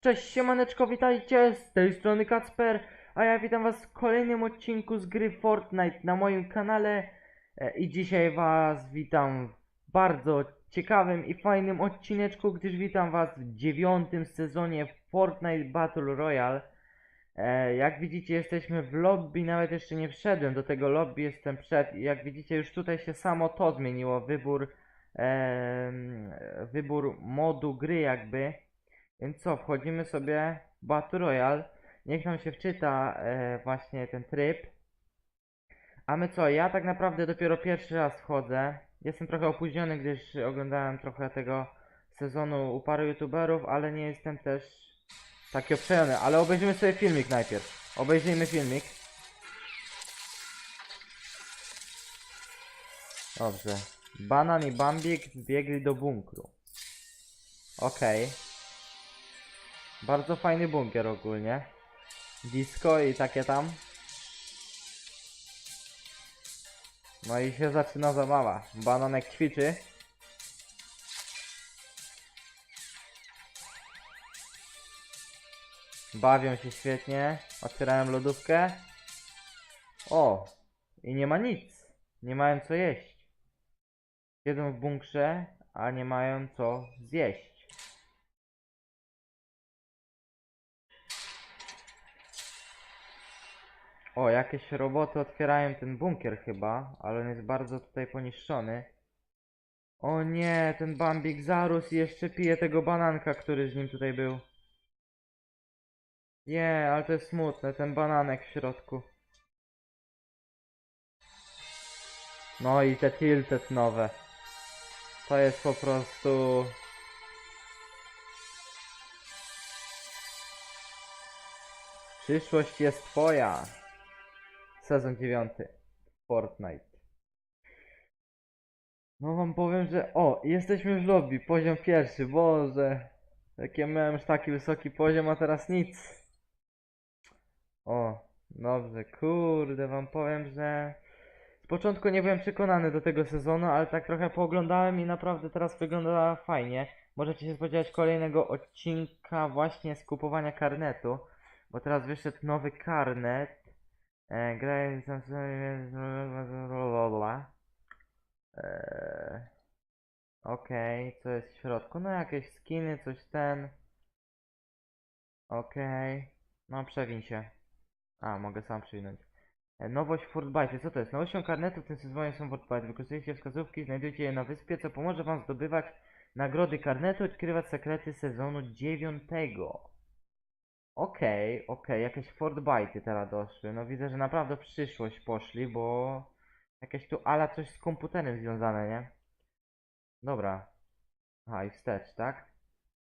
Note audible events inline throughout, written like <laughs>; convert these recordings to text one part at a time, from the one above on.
Cześć, siemaneczko, witajcie, z tej strony Kacper, a ja witam was w kolejnym odcinku z gry Fortnite na moim kanale E, i dzisiaj was witam w bardzo ciekawym i fajnym odcineczku, gdyż witam was w dziewiątym sezonie Fortnite Battle Royale. E, Jak widzicie jesteśmy w lobby, nawet jeszcze nie wszedłem do tego lobby, jestem przed i jak widzicie już tutaj się samo to zmieniło, wybór, wybór modu gry jakby. Więc co, wchodzimy sobie w Battle Royale. Niech nam się wczyta e, właśnie ten tryb. A my co, ja tak naprawdę dopiero pierwszy raz wchodzę. Jestem trochę opóźniony, gdyż oglądałem trochę tego sezonu u paru youtuberów, ale nie jestem też taki obszejony. Ale obejrzymy sobie filmik najpierw. Obejrzyjmy filmik. Dobrze. Banan i Bambik wbiegli do bunkru. Okej. Bardzo fajny bunkier ogólnie. Disco i takie tam. No i się zaczyna zabawa. Bananek ćwiczy. Bawią się świetnie. Otwierają lodówkę. O! I nie ma nic. Nie mają co jeść. Siedzą w bunkrze, a nie mają co zjeść. O, jakieś roboty otwierają ten bunkier chyba, ale on jest bardzo tutaj poniszczony. O nie, ten Bambik zarósł i jeszcze pije tego bananka, który z nim tutaj był. Nie, ale to jest smutne, ten bananek w środku. No i te tilted nowe. To jest po prostu... Przyszłość jest twoja. Sezon 9. Fortnite. No wam powiem, że... O, jesteśmy w lobby, poziom pierwszy, Boże. Jakie miałem już taki wysoki poziom, a teraz nic. O, dobrze, kurde, wam powiem, że... Z początku nie byłem przekonany do tego sezonu, ale tak trochę pooglądałem i naprawdę teraz wygląda fajnie. Możecie się spodziewać kolejnego odcinka właśnie z kupowania karnetu, bo teraz wyszedł nowy karnet. E, graj sam sobie. Eee, Okej, co jest w środku? No jakieś skiny, coś ten. Okej. No przewiń się. A, mogę sam przywinąć. E, Nowość Fortbyte. Co to jest? Nowością karnetu w tym sezonie są Fortbyte. Wykorzystujecie wskazówki, znajdujcie je na wyspie, co pomoże wam zdobywać nagrody karnetu, odkrywać sekrety sezonu dziewiątego. Okej, okej, jakieś Fortbyte teraz doszły. No widzę, że naprawdę w przyszłość poszli, bo jakieś tu ala coś z komputerem związane, nie? Dobra. Aha, i wstecz, tak?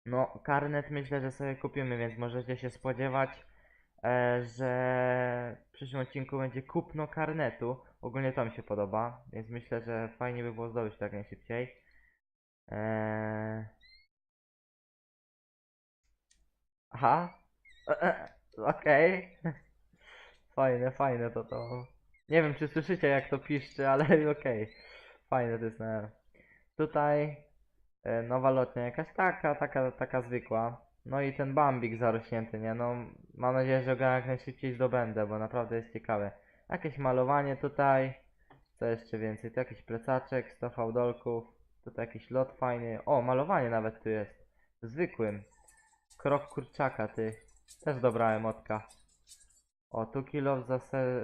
No, karnet myślę, że sobie kupimy, więc możecie się spodziewać, e, że w przyszłym odcinku będzie kupno karnetu. Ogólnie to mi się podoba, więc myślę, że fajnie by było zdobyć to jak najszybciej. Eee... Aha. <laughs> Okej. Fajne, fajne to to. Nie wiem czy słyszycie jak to piszczy, ale <laughs> okej. Fajne to jest. No. Tutaj e, nowa lotnia jakaś taka, taka, taka zwykła. No i ten bambik zarośnięty, nie? No mam nadzieję, że go jak najszybciej zdobędę, bo naprawdę jest ciekawe. Jakieś malowanie tutaj. Co jeszcze więcej? Tu jakiś plecaczek, 100 fałdolków. Tutaj jakiś lot fajny. O, malowanie nawet tu jest. Zwykłym. Krok kurczaka, ty. Też dobra emotka. O, tu kilof za,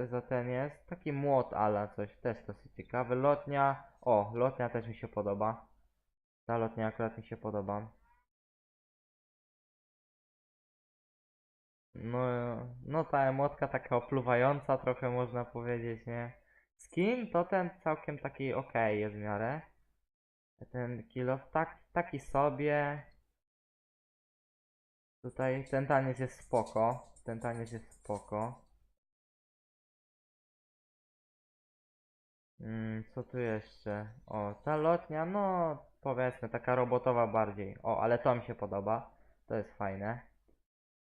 za ten jest. Taki młot ala coś. Też dosyć ciekawy. Lotnia. O, lotnia też mi się podoba. Ta lotnia akurat mi się podoba. No, no ta emotka taka opluwająca trochę można powiedzieć, nie? Skin to ten całkiem taki okej jest w miarę. Ten kilof tak, taki sobie. Tutaj ten taniec jest spoko. Ten taniec jest spoko. Mm, co tu jeszcze? O, ta lotnia, no powiedzmy, taka robotowa bardziej. O, ale to mi się podoba. To jest fajne.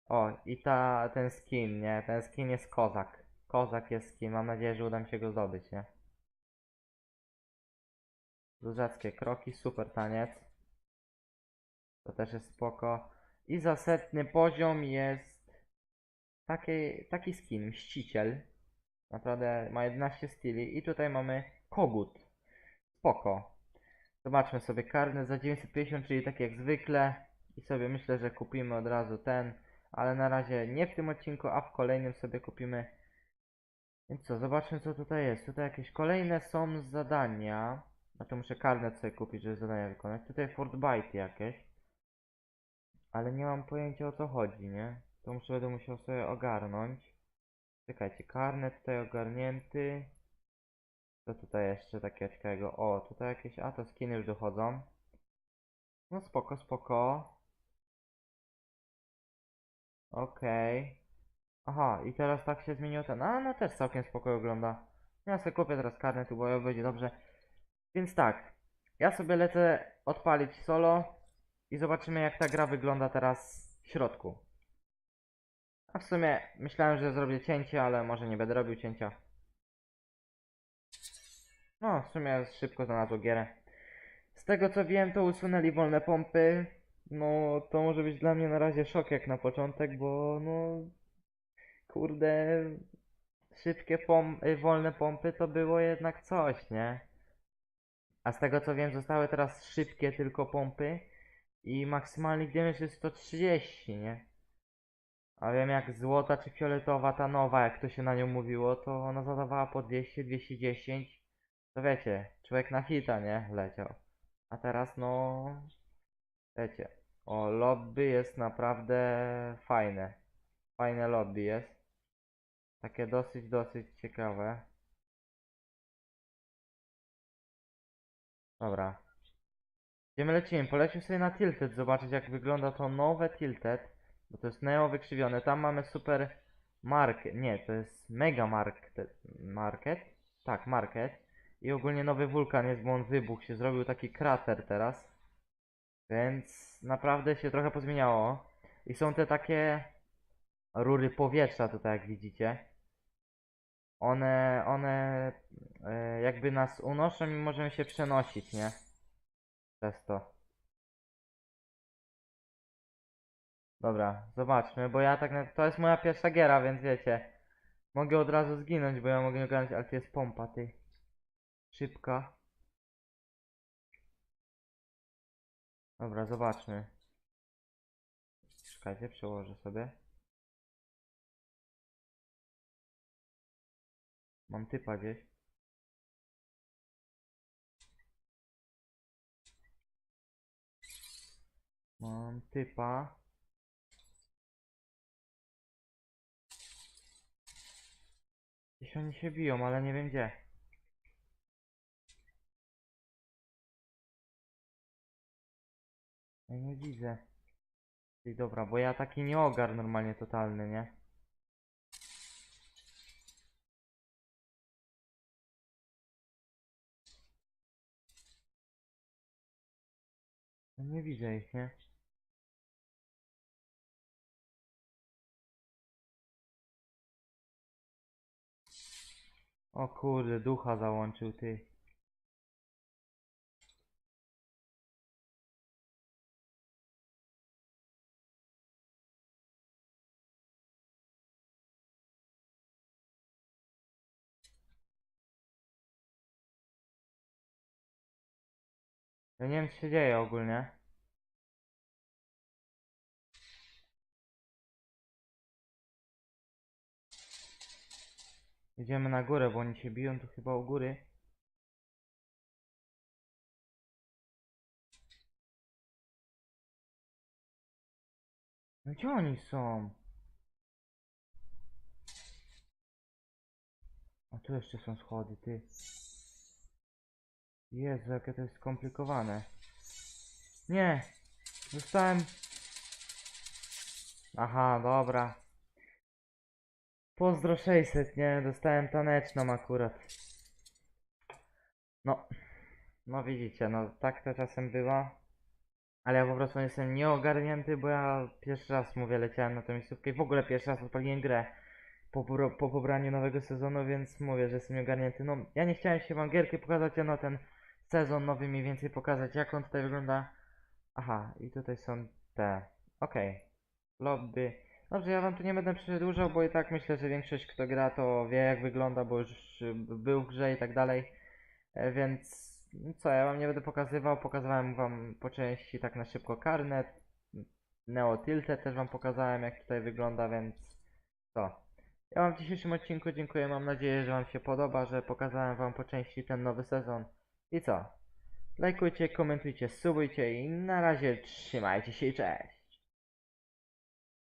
O, i ta, ten skin, nie? Ten skin jest kozak. Kozak jest skin. Mam nadzieję, że uda mi się go zdobyć, nie? Różackie kroki, super taniec. To też jest spoko. I za setny poziom jest taki, taki skin, mściciel. Naprawdę ma 11 styli. I tutaj mamy kogut. Spoko. Zobaczmy sobie karny za 950, czyli tak jak zwykle. I sobie myślę, że kupimy od razu ten. Ale na razie nie w tym odcinku, a w kolejnym sobie kupimy. Więc co, zobaczmy co tutaj jest. Tutaj jakieś kolejne są zadania. No to muszę karnet sobie kupić, żeby zadania wykonać. Tutaj Fortbyte jakieś. Ale nie mam pojęcia o co chodzi, nie? To muszę będę musiał sobie ogarnąć. Czekajcie, karnet tutaj ogarnięty. Co tutaj jeszcze takiego ciekawego? O, tutaj jakieś, a to skiny już dochodzą. No spoko, spoko. Okej. Aha, i teraz tak się zmienił ten. A, no też całkiem spoko wygląda. Ja sobie kupię teraz karnet, bo będzie dobrze. Więc tak, ja sobie lecę odpalić solo i zobaczymy jak ta gra wygląda teraz w środku. A w sumie myślałem, że zrobię cięcie, ale może nie będę robił cięcia. No, w sumie szybko znalazło gierę. Z tego co wiem, to usunęli wolne pompy. No, to może być dla mnie na razie szok jak na początek, bo no... Kurde... Szybkie pom y, wolne pompy to było jednak coś, nie? A z tego co wiem, zostały teraz szybkie tylko pompy i maksymalny damage jest 130, nie? A wiem jak złota czy fioletowa, ta nowa, jak to się na nią mówiło, to ona zadawała po 200, 210. To wiecie, człowiek na hita, nie? Leciał. A teraz no... Wiecie. O, lobby jest naprawdę fajne. Fajne lobby jest. Takie dosyć, dosyć ciekawe. Dobra. Gdzie my lecimy? Polecimy sobie na Tilted, zobaczyć jak wygląda to nowe Tilted. Bo to jest neo wykrzywione. Tam mamy super market. Nie, to jest mega market. Market? Tak, market. I ogólnie nowy wulkan jest, bo on wybuchł, się zrobił taki krater teraz. Więc naprawdę się trochę pozmieniało. I są te takie rury powietrza tutaj, jak widzicie. One, one e, jakby nas unoszą i możemy się przenosić, nie? Przez to. Dobra, zobaczmy, bo ja tak na... To jest moja pierwsza giera, więc wiecie. Mogę od razu zginąć, bo ja mogę nie ogarnąć, ale to jest pompa, ty. Szybka. Dobra, zobaczmy. Czekajcie, przełożę sobie. Mam typa gdzieś. Mam typa. Gdzieś oni się biją, ale nie wiem gdzie. Ja nie widzę. Dobra, bo ja taki nie ogar normalnie totalny, nie? Nie widzę ich, nie? O kurde, ducha załączył ty. Ja nie wiem co się dzieje ogólnie. Idziemy na górę, bo oni się biją tu chyba u góry. No gdzie oni są? A tu jeszcze są schody, ty. Jezu, jakie to jest skomplikowane. Nie! Dostałem... Aha, dobra. Pozdro 600, nie? Dostałem taneczną akurat. No. No widzicie, no tak to czasem bywa. Ale ja po prostu jestem nieogarnięty, bo ja pierwszy raz, mówię, leciałem na tę miejscówkę i w ogóle pierwszy raz odpaliłem grę po, po pobraniu nowego sezonu, więc mówię, że jestem nieogarnięty. No, ja nie chciałem się wam gierki pokazać, no ten sezon nowy mniej więcej pokazać, jak on tutaj wygląda. Aha, i tutaj są te. Okej. lobby. Dobrze, ja wam tu nie będę przedłużał, bo i tak myślę, że większość kto gra to wie jak wygląda, bo już y, był w grze i tak dalej. E, Więc co, ja wam nie będę pokazywał, pokazywałem wam po części tak na szybko karnet. Neo Tilted też wam pokazałem jak tutaj wygląda, więc co. Ja wam w dzisiejszym odcinku dziękuję, mam nadzieję, że wam się podoba, że pokazałem wam po części ten nowy sezon. I co? Lajkujcie, komentujcie, subujcie i na razie trzymajcie się i cześć!